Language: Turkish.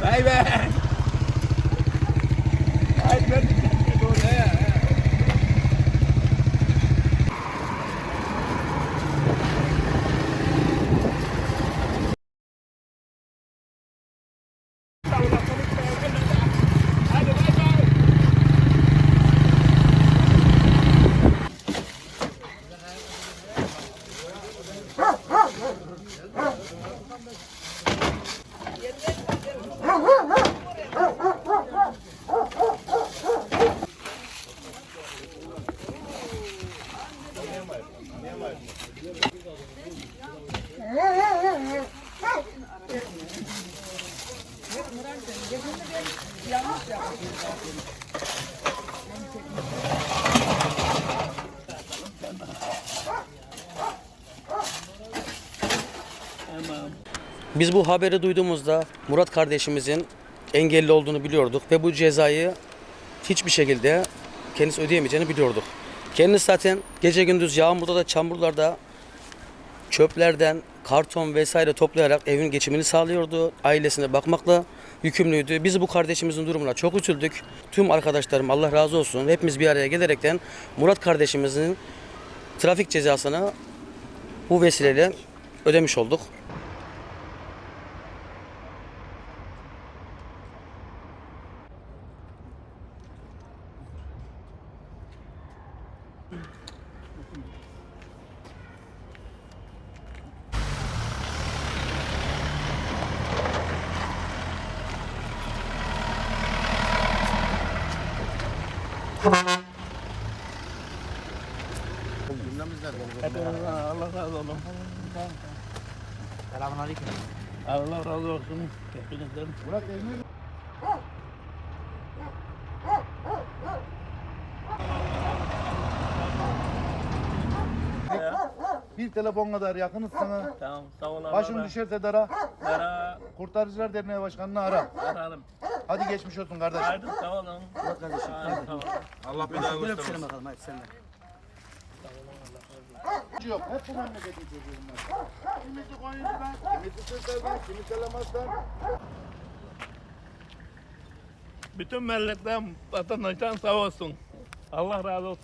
拜拜。Biz bu haberi duyduğumuzda Murat kardeşimizin engelli olduğunu biliyorduk ve bu cezayı hiçbir şekilde kendisi ödeyemeyeceğini biliyorduk. Kendisi zaten gece gündüz yağmurda da çamurlarda çöplerden karton vesaire toplayarak evin geçimini sağlıyordu. Ailesine bakmakla yükümlüydü. Biz bu kardeşimizin durumuna çok üzüldük. Tüm arkadaşlarım Allah razı olsun hepimiz bir araya gelerekten Murat kardeşimizin trafik cezasını bu vesileyle ödemiş olduk. Allah razı olsun. Selamünaleyküm. Allah razı olsun. Hepinizden. Bir telefon kadar yakınız sana. Tamam sağ ol. Başın düşerse dara. Ara, Kurtarıcılar Derneği Başkanı'nı ara. ararım. Hadi geçmiş olsun. Haydi sağ olun. Murat kardeşim. Sağ olun. Allah bir daha Böyle öpüşelim bakalım hadi sen de. yok. Hep bu memleketin çocuğu bunlar. Kimisi Konya'dan, kimisi Sırtlar'dan, kimisi Elmas'tan. Bütün milletten, vatandaştan sağ olsun. Allah razı olsun.